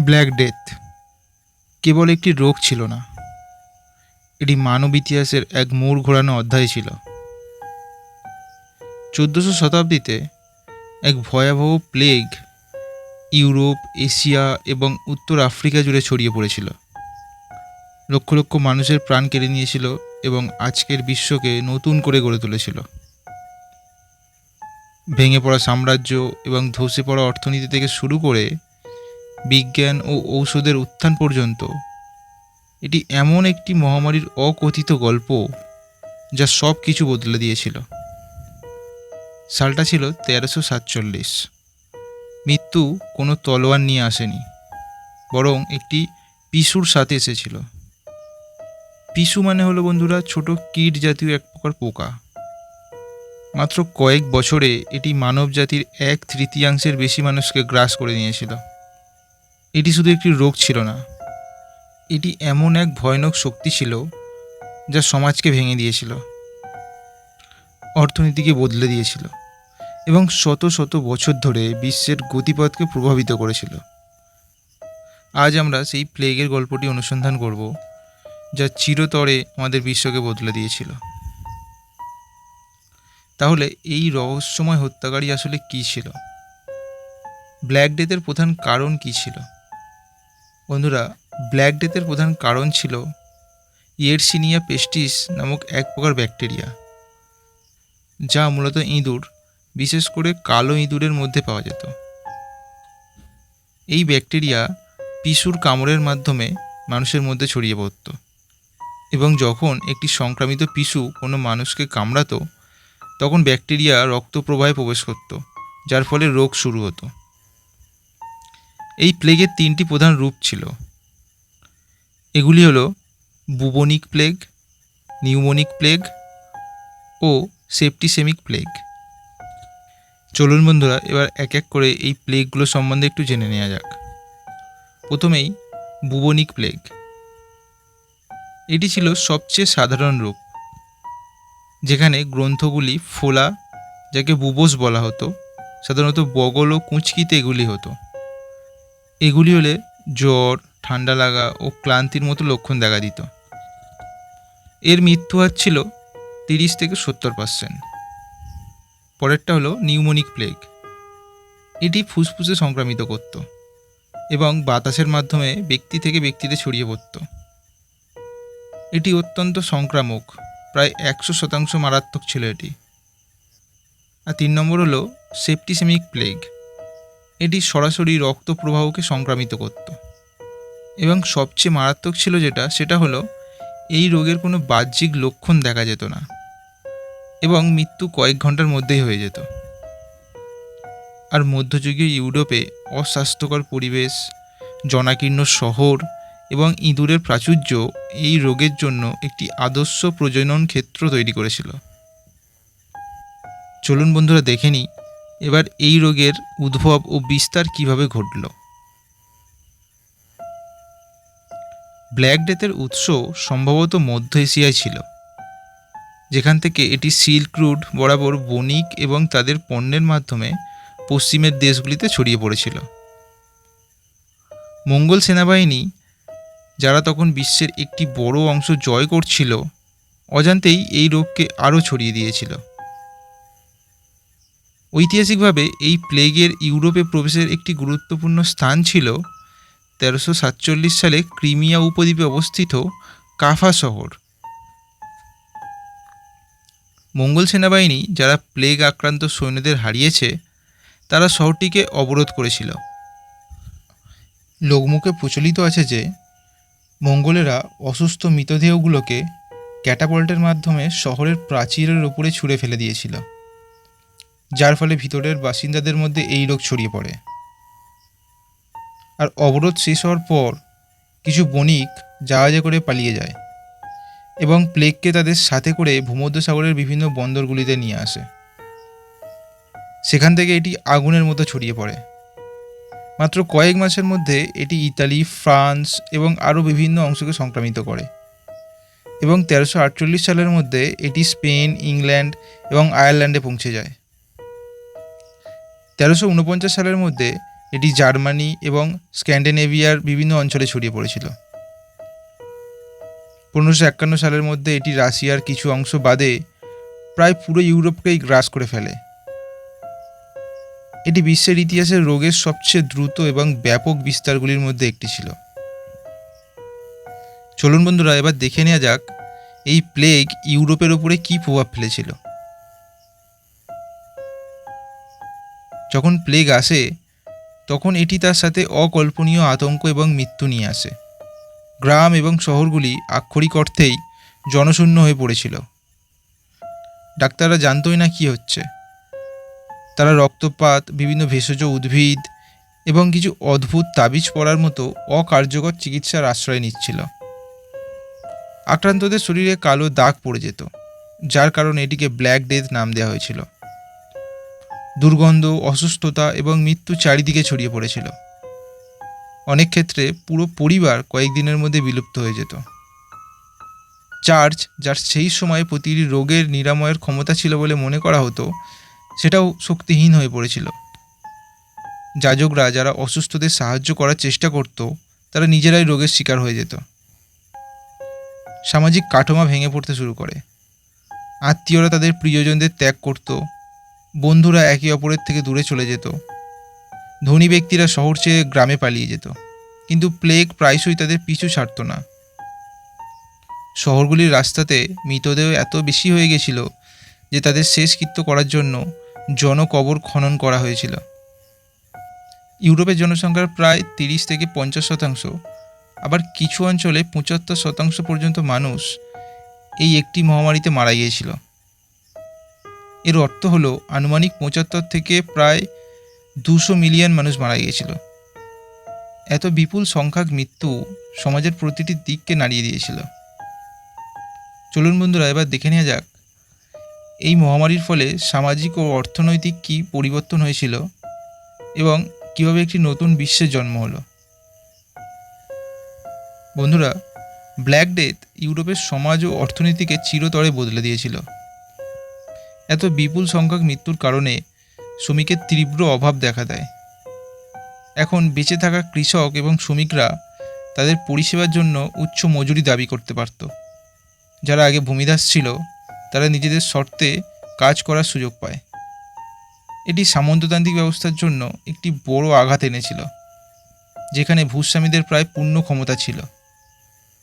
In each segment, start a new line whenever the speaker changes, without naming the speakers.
Black death. কেবল একটি রোগ ছিল না। এটি মানব ইতিহাসের এক মোড় ঘোরানো অধ্যায় ছিল। চোদ্দোশো শতাব্দীতে এক ভয়াবহ প্লেগ ইউরোপ, এশিয়া এবং উত্তর আফ্রিকা জুড়ে ছড়িয়ে পড়েছিল। লক্ষ লক্ষ মানুষের প্রাণ কেড়ে নিয়েছিল এবং আজকের বিশ্বকে নতুন করে গড়ে তুলেছিল। ভেঙে পড়া সাম্রাজ্য এবং ধসে পড়া অর্থনীতি থেকে শুরু করে বিজ্ঞান ও ঔষধের উত্থান পর্যন্ত। এটি এমন একটি মহামারীর অকথিত গল্প যা সব কিছু বদলে দিয়েছিল। সালটা ছিল তেরোশো সাতচল্লিশ। মৃত্যু কোনো তলোয়ার নিয়ে আসেনি, বরং একটি পিসুর সাথে এসেছিল। পিসু মানে হলো বন্ধুরা ছোট কীট জাতীয় এক প্রকার পোকা। মাত্র কয়েক বছরে এটি মানব জাতির এক তৃতীয়াংশের বেশি মানুষকে গ্রাস করে নিয়েছিল। এটি শুধু একটি রোগ ছিল না, এটি এমন এক ভয়ানক শক্তি ছিল যা সমাজকে ভেঙে দিয়েছিল, অর্থনীতিকে বদলে দিয়েছিল এবং শত শত বছর ধরে বিশ্বের গতিপথকে প্রভাবিত করেছিল। আজ আমরা সেই প্লেগের গল্পটি অনুসন্ধান করব, যা চিরতরে আমাদের বিশ্বকে বদলে দিয়েছিল। তাহলে এই রহস্যময় হত্যাকারী আসলে কী ছিল? ব্ল্যাক ডেথের প্রধান কারণ কী ছিল? বন্ধুরা ব্ল্যাক ডেথের প্রধান কারণ ছিল ইয়েরসিনিয়া পেস্টিস নামক এক প্রকার ব্যাকটেরিয়া যা মূলত ইঁদুর, বিশেষ করে কালো ইঁদুরের মধ্যে পাওয়া যেত। এই ব্যাকটেরিয়া পিসুর কামড়ের মাধ্যমে মানুষের মধ্যে ছড়িয়ে পড়ত এবং যখন একটি সংক্রামিত পিসু কোনো মানুষকে কামড়াতো, তখন ব্যাকটেরিয়া রক্ত প্রবাহে প্রবেশ করত, যার ফলে রোগ শুরু হতো। এই প্লেগের তিনটি প্রধান রূপ ছিল। এগুলি হলো বুবনিক প্লেগ নিউমোনিক প্লেগ ও সেপ্টিসেমিক প্লেগ চলুন বন্ধুরা, এবার এক এক করে এই প্লেগগুলো সম্বন্ধে একটু জেনে নেওয়া যাক। প্রথমেই বুবনিক প্লেগ এটি ছিল সবচেয়ে সাধারণ রূপ, যেখানে গ্রন্থগুলি ফোলা, যাকে বুবোস বলা হতো, সাধারণত বগল ও কুঁচকিতে এগুলি হতো। এগুলি হলে জ্বর, ঠান্ডা লাগা ও ক্লান্তির মতো লক্ষণ দেখা দিত। এর মৃত্যু হার ছিল তিরিশ থেকে সত্তর পার্সেন্ট পরেরটা হলো নিউমোনিক প্লেগ এটি ফুসফুসে সংক্রামিত করত এবং বাতাসের মাধ্যমে ব্যক্তি থেকে ব্যক্তিতে ছড়িয়ে পড়ত। এটি অত্যন্ত সংক্রামক, প্রায় একশো শতাংশ মারাত্মক ছিল এটি। আর তিন নম্বর হলো সেপ্টিসেমিক প্লেগ এটি সরাসরি রক্ত প্রবাহকে সংক্রামিত করত। এবং সবচেয়ে মারাত্মক ছিল যেটা, সেটা হলো, এই রোগের কোনো বাহ্যিক লক্ষণ দেখা যেত না এবং মৃত্যু কয়েক ঘণ্টার মধ্যেই হয়ে যেত। আর মধ্যযুগীয় ইউরোপে অস্বাস্থ্যকর পরিবেশ, জনাকীর্ণ শহর এবং ইঁদুরের প্রাচুর্য এই রোগের জন্য একটি আদর্শ প্রজনন ক্ষেত্র তৈরি করেছিল। চলুন বন্ধুরা দেখে নিই এবার এই রোগের উদ্ভব ও বিস্তার কীভাবে ঘটল? ব্ল্যাক ডেথের উৎস সম্ভবত মধ্য এশিয়ায় ছিল, যেখান থেকে এটি সিল্ক রুট, বরাবর বণিক এবং তাদের পণ্যের মাধ্যমে পশ্চিমের দেশগুলিতে ছড়িয়ে পড়েছিল। মঙ্গল সেনাবাহিনী, যারা তখন বিশ্বের একটি বড় অংশ জয় করছিল, অজান্তেই এই রোগকে আরও ছড়িয়ে দিয়েছিল। ঐতিহাসিকভাবে এই প্লেগের ইউরোপে প্রবেশের একটি গুরুত্বপূর্ণ স্থান ছিল তেরোশো সাতচল্লিশ সালে ক্রিমিয়া উপদ্বীপে অবস্থিত কাফা শহর। মঙ্গল সেনাবাহিনী যারা প্লেগ আক্রান্ত সৈন্যদের হারিয়েছে, তারা শহরটিকে অবরোধ করেছিল। লোকমুখে প্রচলিত আছে যে, মঙ্গলেরা অসুস্থ মৃতদেহগুলোকে ক্যাটাপল্টের মাধ্যমে শহরের প্রাচীরের ওপরে ছুঁড়ে ফেলে দিয়েছিল। যার ফলে ভিতরের বাসিন্দাদের মধ্যে এই রোগ ছড়িয়ে পড়ে। আর অবরোধ শেষ হওয়ার পর কিছু বণিক জাহাজে করে পালিয়ে যায় এবং প্লেগকে তাদের সাথে করে ভূমধ্যসাগরের বিভিন্ন বন্দরগুলিতে নিয়ে আসে। সেখান থেকে এটি আগুনের মতো ছড়িয়ে পড়ে। মাত্র কয়েক মাসের মধ্যে এটি ইতালি, ফ্রান্স এবং আরও বিভিন্ন অংশকে সংক্রামিত করে এবং তেরোশো সালের মধ্যে এটি স্পেন, ইংল্যান্ড এবং আয়ারল্যান্ডে পৌঁছে যায়। তেরোশো উনপঞ্চাশ সালের মধ্যে এটি জার্মানি এবং স্ক্যান্ডিনেভিয়ার বিভিন্ন অঞ্চলে ছড়িয়ে পড়েছিল। পনেরোশো একান্ন সালের মধ্যে এটি রাশিয়ার কিছু অংশ বাদে প্রায় পুরো ইউরোপকেই গ্রাস করে ফেলে। এটি বিশ্বের ইতিহাসে রোগের সবচেয়ে দ্রুত এবং ব্যাপক বিস্তারগুলির মধ্যে একটি ছিল। চলুন বন্ধুরা, এবার দেখে নেওয়া যাক এই প্লেগ ইউরোপের ওপরে কী প্রভাব ফেলেছিল। যখন প্লেগ আসে, তখন এটি তার সাথে অকল্পনীয় আতঙ্ক এবং মৃত্যু নিয়ে আসে। গ্রাম এবং শহরগুলি আক্ষরিক অর্থেই জনশূন্য হয়ে পড়েছিল। ডাক্তাররা জানতোই না কি হচ্ছে। তারা রক্তপাত, বিভিন্ন ভেষজ উদ্ভিদ এবং কিছু অদ্ভুত তাবিজ পড়ার মতো অকার্যকর চিকিৎসার আশ্রয় নিচ্ছিল। আক্রান্তদের শরীরে কালো দাগ পড়ে যেত, যার কারণে এটিকে ব্ল্যাক ডেথ নাম দেওয়া হয়েছিল। দুর্গন্ধ, অসুস্থতা এবং মৃত্যু চারিদিকে ছড়িয়ে পড়েছিল। অনেক ক্ষেত্রে পুরো পরিবার কয়েকদিনের মধ্যে বিলুপ্ত হয়ে যেত। চার্চ, যার সেই সময়ে প্রতিটি রোগের নিরাময়ের ক্ষমতা ছিল বলে মনে করা হতো, সেটাও শক্তিহীন হয়ে পড়েছিল। যাজকরা যারা অসুস্থদের সাহায্য করার চেষ্টা করত, তারা নিজেরাই রোগের শিকার হয়ে যেত। সামাজিক কাঠামো ভেঙে পড়তে শুরু করে। আত্মীয়রা তাদের প্রিয়জনদের ত্যাগ করত বন্ধুরা একে অপরের থেকে দূরে চলে যেত। ধনী ব্যক্তিরা শহর ছেড়ে গ্রামে পালিয়ে যেত। কিন্তু প্লেগ প্রায়শই তাদের পিছু ছাড়ত না। শহরগুলির রাস্তাতে মৃতদেহ এত বেশি হয়ে গেছিল যে তাদের শেষকৃত্য করার জন্য জনকবর খনন করা হয়েছিল। ইউরোপের জনসংখ্যার প্রায় তিরিশ থেকে পঞ্চাশ শতাংশ, আবার কিছু অঞ্চলে পঁচাত্তর শতাংশ পর্যন্ত মানুষ এই একটি মহামারীতে মারা গিয়েছিল। এর অর্থ হলো আনুমানিক পঁচাত্তর থেকে প্রায় দুশো মিলিয়ন মানুষ মারা গিয়েছিল। এত বিপুল সংখ্যক মৃত্যু সমাজের প্রতিটি দিককে নাড়িয়ে দিয়েছিল। চলুন বন্ধুরা, এবার দেখে নেওয়া যাক এই মহামারীর ফলে সামাজিক ও অর্থনৈতিক কী পরিবর্তন হয়েছিল এবং কীভাবে একটি নতুন বিশ্বের জন্ম হলো। বন্ধুরা, ব্ল্যাক ডেথ ইউরোপের সমাজ ও অর্থনীতিকে চিরতরে বদলে দিয়েছিল। এত বিপুল সংখ্যক মৃত্যুর কারণে শ্রমিকের তীব্র অভাব দেখা দেয়। এখন বেঁচে থাকা কৃষক এবং শ্রমিকরা তাদের পরিষেবার জন্য উচ্চ মজুরি দাবি করতে পারত। যারা আগে ভূমিদাস ছিল, তারা নিজেদের শর্তে কাজ করার সুযোগ পায়। এটি সামন্ততান্ত্রিক ব্যবস্থার জন্য একটি বড় আঘাত এনেছিল, যেখানে ভূস্বামীদের প্রায় পূর্ণ ক্ষমতা ছিল।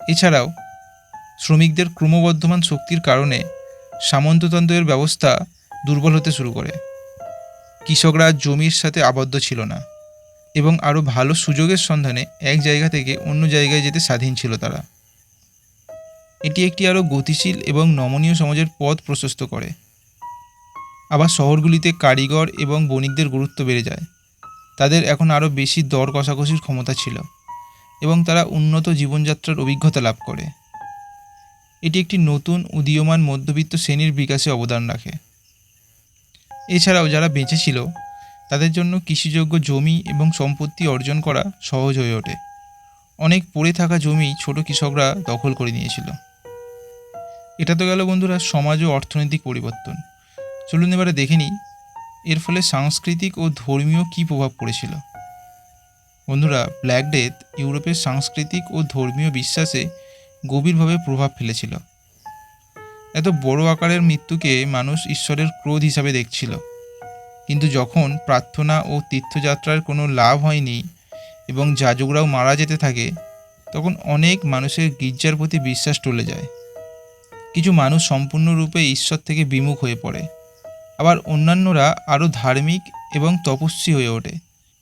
এছাড়াও, শ্রমিকদের ক্রমবর্ধমান শক্তির কারণে সামন্ততন্ত্রের ব্যবস্থা দুর্বল হতে শুরু করে। কৃষকরা জমির সাথে আবদ্ধ ছিল না এবং আরও ভালো সুযোগের সন্ধানে এক জায়গা থেকে অন্য জায়গায় যেতে স্বাধীন ছিল তারা। এটি একটি আরও গতিশীল এবং নমনীয় সমাজের পথ প্রশস্ত করে। আবার শহরগুলিতে কারিগর এবং বণিকদের গুরুত্ব বেড়ে যায়। তাদের এখন আরও বেশি দর কষাকষির ক্ষমতা ছিল এবং তারা উন্নত জীবনযাত্রার অভিজ্ঞতা লাভ করে। এটি একটি নতুন উদীয়মান মধ্যবিত্ত শ্রেণির বিকাশে অবদান রাখে। এছাড়াও যারা বেঁচে ছিল তাদের জন্য কৃষিযোগ্য জমি এবং সম্পত্তি অর্জন করা সহজ হয়ে ওঠে। অনেক পড়ে থাকা জমি ছোট কৃষকরা দখল করে নিয়েছিল। এটা তো গেল বন্ধুরা, সমাজ ও অর্থনৈতিক পরিবর্তন। চলুন এবারে দেখে নিই, এর ফলে সাংস্কৃতিক ও ধর্মীয় কী প্রভাব পড়েছিল। বন্ধুরা ব্ল্যাক ডেথ ইউরোপের সাংস্কৃতিক ও ধর্মীয় বিশ্বাসে গভীরভাবে প্রভাব ফেলেছিল। এত বড় আকারের মৃত্যুকে মানুষ ঈশ্বরের ক্রোধ হিসাবে দেখছিল। কিন্তু যখন প্রার্থনা ও তীর্থযাত্রার কোনো লাভ হয়নি এবং যাজকরাও মারা যেতে থাকে, তখন অনেক মানুষের গির্জার প্রতি বিশ্বাস টলে যায়। কিছু মানুষ সম্পূর্ণরূপে ঈশ্বর থেকে বিমুখ হয়ে পড়ে। আবার অন্যান্যরা আরও ধার্মিক এবং তপস্বী হয়ে ওঠে।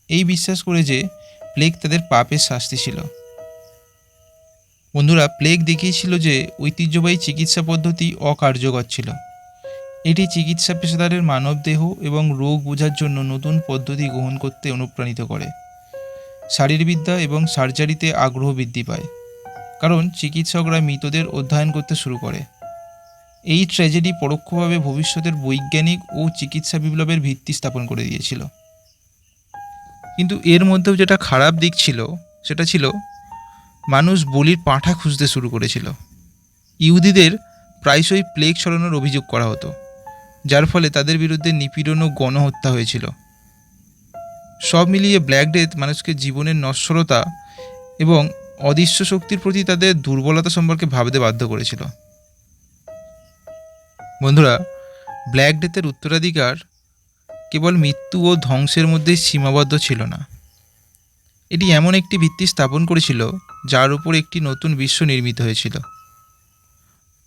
এই বিশ্বাস করে যে প্লেগ তাদের পাপের শাস্তি ছিল। বন্ধুরা প্লেগ দেখিয়েছিল যে ঐতিহ্যবাহী চিকিৎসা পদ্ধতি অকার্যকর ছিল। এটি চিকিৎসা পেশাদারের মানবদেহ এবং রোগ বোঝার জন্য নতুন পদ্ধতি গ্রহণ করতে অনুপ্রাণিত করে। শারীরবিদ্যা এবং সার্জারিতে আগ্রহ বৃদ্ধি পায়, কারণ চিকিৎসকরা মৃতদের অধ্যয়ন করতে শুরু করে। এই ট্র্যাজেডি পরোক্ষভাবে ভবিষ্যতের বৈজ্ঞানিক ও চিকিৎসা বিপ্লবের ভিত্তি স্থাপন করে দিয়েছিল। কিন্তু এর মধ্যেও যেটা খারাপ দিক ছিল, সেটা ছিল মানুষ বলির পাঁঠা খুঁজতে শুরু করেছিল। ইহুদিদের প্রায়শই প্লেগ ছড়ানোর অভিযোগ করা হতো, যার ফলে তাদের বিরুদ্ধে নিপীড়ন ও গণহত্যা হয়েছিল। সব মিলিয়ে ব্ল্যাক ডেথ মানুষকে জীবনের নশ্বরতা এবং অদৃশ্য শক্তির প্রতি তাদের দুর্বলতা সম্পর্কে ভাবতে বাধ্য করেছিল। বন্ধুরা, ব্ল্যাক ডেথের উত্তরাধিকার কেবল মৃত্যু ও ধ্বংসের মধ্যেই সীমাবদ্ধ ছিল না। এটি এমন একটি ভিত্তি স্থাপন করেছিল, যার উপর একটি নতুন বিশ্ব নির্মিত হয়েছিল।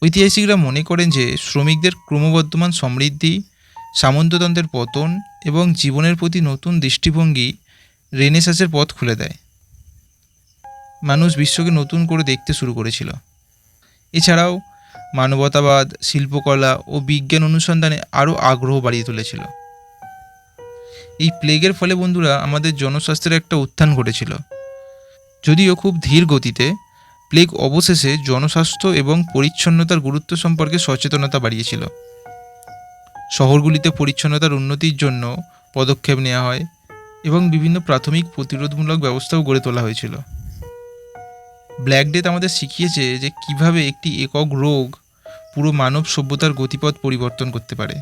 ঐতিহাসিকরা মনে করেন যে, শ্রমিকদের ক্রমবর্ধমান সমৃদ্ধি, সামন্ততন্ত্রের পতন এবং জীবনের প্রতি নতুন দৃষ্টিভঙ্গি রেনেসাসের পথ খুলে দেয়। মানুষ বিশ্বকে নতুন করে দেখতে শুরু করেছিল। এছাড়াও মানবতাবাদ, শিল্পকলা ও বিজ্ঞান অনুসন্ধানে আরও আগ্রহ বাড়িয়ে তুলেছিল। এই প্লেগের ফলে বন্ধুরা আমাদের জনস্বাস্থ্যের একটা উত্থান ঘটেছিল। যদিও খুব ধীর গতিতে প্লেগ অবশেষে জনস্বাস্থ্য এবং পরিচ্ছন্নতার গুরুত্ব সম্পর্কে সচেতনতা বাড়িয়েছিল। শহরগুলিতে পরিচ্ছন্নতার উন্নতির জন্য পদক্ষেপ নেওয়া হয় এবং বিভিন্ন প্রাথমিক প্রতিরোধমূলক ব্যবস্থাও গড়ে তোলা হয়েছিল। ব্ল্যাক ডেথ আমাদের শিখিয়েছে যে কীভাবে একটি একক রোগ পুরো মানব সভ্যতার গতিপথ পরিবর্তন করতে পারে।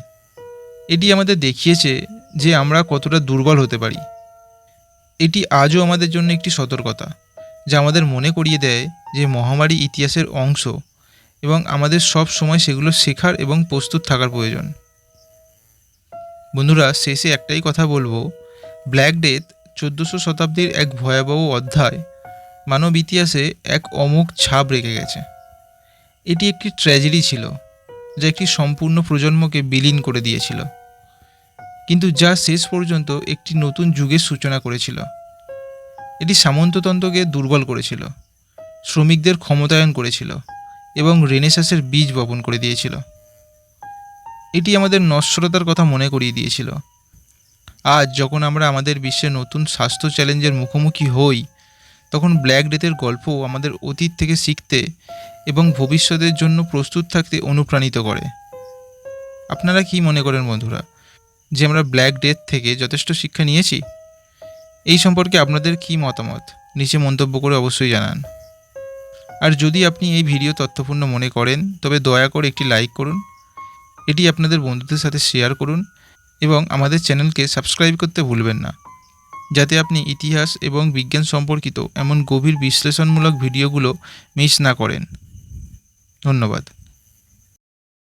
এটি আমাদের দেখিয়েছে যে আমরা কতটা দুর্বল হতে পারি। এটি আজও আমাদের জন্য একটি সতর্কতা, যা আমাদের মনে করিয়ে দেয় যে মহামারী ইতিহাসের অংশ এবং আমাদের সব সময় সেগুলো শেখার এবং প্রস্তুত থাকার প্রয়োজন। বন্ধুরা, শেষে একটাই কথা বলব। ব্ল্যাক ডেথ চোদ্দোশো শতাব্দীর এক ভয়াবহ অধ্যায় মানব ইতিহাসে এক অমোঘ ছাপ রেখে গেছে। এটি একটি ট্র্যাজেডি ছিল, যা একটি সম্পূর্ণ প্রজন্মকে বিলীন করে দিয়েছিল। কিন্তু যা শেষ পর্যন্ত একটি নতুন যুগের সূচনা করেছিল। এটি সামন্ততন্ত্রকে দুর্বল করেছিল, শ্রমিকদের ক্ষমতায়ন করেছিল এবং রেনেসাসের বীজ বপন করে দিয়েছিল। এটি আমাদের নশ্বরতার কথা মনে করিয়ে দিয়েছিল। আজ যখন আমরা আমাদের বিশ্বে নতুন স্বাস্থ্য চ্যালেঞ্জের মুখোমুখি হই, তখন ব্ল্যাক ডেথের গল্প আমাদের অতীত থেকে শিখতে এবং ভবিষ্যতের জন্য প্রস্তুত থাকতে অনুপ্রাণিত করে। আপনারা কি মনে করেন বন্ধুরা? যে আমরা ব্ল্যাক ডেথ থেকে যথেষ্ট শিক্ষা নিয়েছি? এই সম্পর্কে আপনাদের কি মতামত? নিচে মন্তব্য করে অবশ্যই জানান। আর যদি আপনি এই ভিডিও তথ্যপূর্ণ মনে করেন, তবে দয়া করে একটি লাইক করুন, এটি আপনাদের বন্ধুদের সাথে শেয়ার করুন, এবং আমাদের চ্যানেলকে সাবস্ক্রাইব করতে ভুলবেন না, যাতে আপনি ইতিহাস এবং বিজ্ঞান সম্পর্কিত এমন গভীর বিশ্লেষণমূলক ভিডিওগুলো মিস না করেন। ধন্যবাদ।